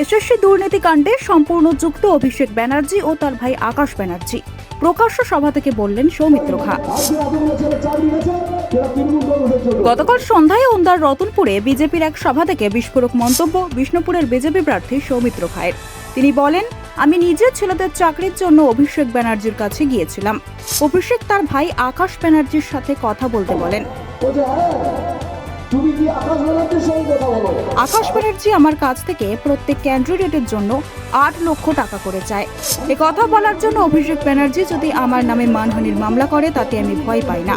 SSC দুর্নীতিকাণ্ডে সম্পূর্ণ যুক্ত অভিষেক ব্যানার্জি ও তার ভাই আকাশ ব্যানার্জি। প্রকাশ্য সভা থেকে বললেন সৌমিত্র খা গতকাল সন্ধ্যায় ওন্দার রতনপুরে বিজেপির এক সভা থেকে বিস্ফোরক মন্তব্য বিষ্ণুপুরের বিজেপি প্রার্থী সৌমিত্র খায়ের তিনি বলেন, আমি নিজের ছেলেদের চাকরির জন্য অভিষেক ব্যানার্জির কাছে গিয়েছিলাম। অভিষেক তার ভাই আকাশ ব্যানার্জির সাথে কথা বলতে বলেন। আকাশ ব্যানার্জি আমার কাছ থেকে প্রত্যেক ক্যান্ডিডেটের জন্য আট লক্ষ টাকা করে চায়। এ কথা বলার জন্য অভিষেক ব্যানার্জি যদি আমার নামে মানহানির মামলা করে তাতে আমি ভয় পাই না।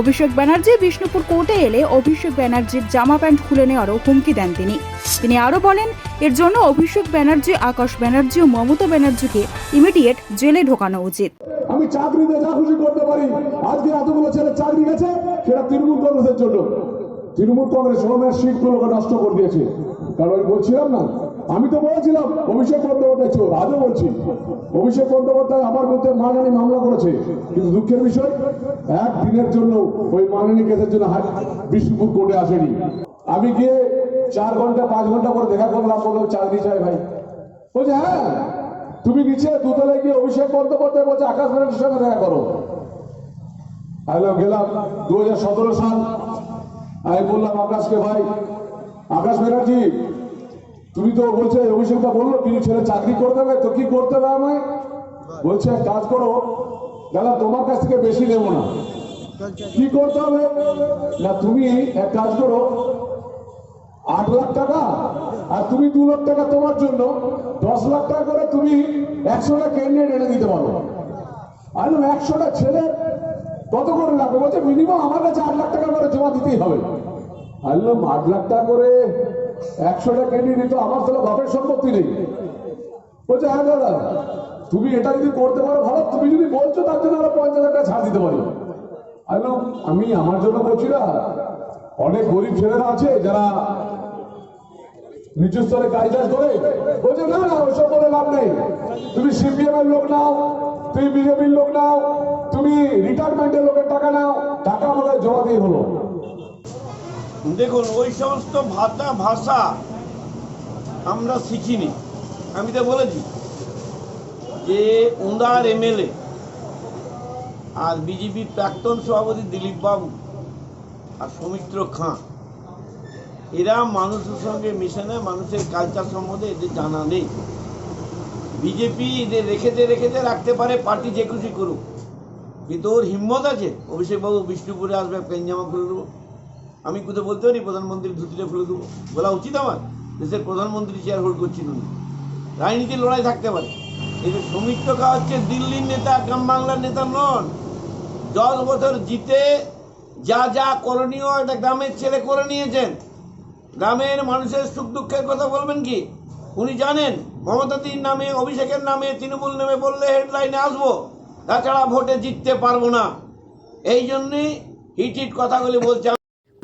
অভিষেক ব্যানার্জি বিষ্ণুপুর কোর্টে এলে অভিষেক ব্যানার্জির জামা প্যান্ট খুলে নেওয়ারও হুমকি দেন তিনি। তিনি আরও বলেন এর জন্য অভিষেক ব্যানার্জি আকাশ ব্যানার্জি ও মমতা ব্যানার্জিকে ইমিডিয়েট জেলে ঢোকানো উচিত। আমি চাকরিতে যা খুশি করতে পারি। আজকে এতগুলো ছেলে চাকরি গেছে সেটা তৃণমূল কংগ্রেসের জন্য। তৃণমূল কংগ্রেস শ্রমের সিটগুলোকে নষ্ট করে দিয়েছে। কারণ বলছিলাম না, আমি তো বলেছিলাম, অভিষেক বন্দ্যোপাধ্যায় চোর, আজও বলছি। অভিষেক বন্দ্যোপাধ্যায় আমার বিরুদ্ধে মানহানি মামলা করেছে। কিন্তু দুঃখের বিষয়, একদিনের জন্য ওই মানহানি কেসের জন্য বিষ্ণুপুর কোর্টে আসেনি। আমি গিয়ে চার ঘণ্টা, পাঁচ ঘণ্টা করে দেখা করলাম, বললাম চাকরি চাই ভাই। বলছে হ্যাঁ তুমি নিচে দুতলায় গিয়ে অভিষেক বন্দ্যোপাধ্যায় বলছে, আকাশ সঙ্গে দেখা করো। গেলাম। দু সাল আমি বললাম, আকাশকে ভাই, আকাশ ব্যানার্জি তুমি তো বলছে অভিষেকটা বলল কিছু ছেলে চাকরি করে দেবে তো কি করতে হবে আমায়? বলছে এক কাজ করো। দাদা তোমার কাছ থেকে বেশি নেব না। কি করতে হবে? না, তুমি এক কাজ করো, আট লাখ টাকা, আর তুমি দু লাখ টাকা তোমার জন্য, দশ লাখ টাকা করে তুমি একশোটা ক্যান্ডিডেট এনে দিতে পারো। আর, একশোটা ছেলে, কত করে লাগবে? বলছে, মিনিমাম আমার কাছে আট লাখ টাকা করে জমা দিতেই হবে। আমি আট লাখ টাকা করে একশোটা ক্যান্ডিডেট তো আমার তো বাপের সম্পত্তি নেই। বলছে হ্যাঁ দাদা, তুমি এটা যদি করতে পারো ভালো, তুমি যদি বলছো তার জন্য আমরা পঞ্চাশ হাজার টাকা ছাড় দিতে পারি। আমি আমি আমার জন্য বলছি না। অনেক গরিব ছেলেরা আছে যারা নিচু স্তরে কাজ টাজ করে। বলছে, না না, ওসব বলে লাভ নেই। তুমি সিপিএম লোক নাও, তুমি বিজেপির লোক নাও, তুমি রিটায়ারমেন্টের লোকের টাকা নাও, টাকা আমাদের জমা দিয়ে হলো। দেখুন, ওই সমস্ত ভাষা ভাষা আমরা শিখিনি। আমি তো বলেছি যে উন্দার এমএলএ আর বিজেপির প্রাক্তন সভাপতি দিলীপ বাবু আর সৌমিত্র খাঁ, এরা মানুষের সঙ্গে মিশে না, মানুষের কালচার সম্বন্ধে এদের জানা নেই। বিজেপি এদের রেখেতে রেখেতে রাখতে পারে, পার্টি যে খুশি করুক। কিন্তু ওর হিম্মত আছে? অভিষেকবাবু বিষ্ণুপুরে আসবে পেঞ্জামা খুলে দেবো। আমি কোথাও বলতে পারি প্রধানমন্ত্রী ধুতিটা খুলে দেবো। বলা উচিত আমার দেশের প্রধানমন্ত্রী চেয়ার হোল্ড করছিল না। রাজনীতির লড়াই থাকতে পারে। কিন্তু সৌমিত্র খা হচ্ছে দিল্লির নেতা, গ্রাম বাংলার নেতা নন। দশ বছর জিতে যা যা করণীয় একটা গ্রামের ছেলে করে নিয়েছেন। গ্রামের মানুষের সুখ দুঃখের কথা বলবেন কি? উনি জানেন মমতাদির নামে, অভিষেকের নামে তৃণমূল নামে বললে হেডলাইনে আসব। তাছাড়া ভোটে জিততে পারব না। এই জন্যে হিট হিট কথাগুলি বলছে।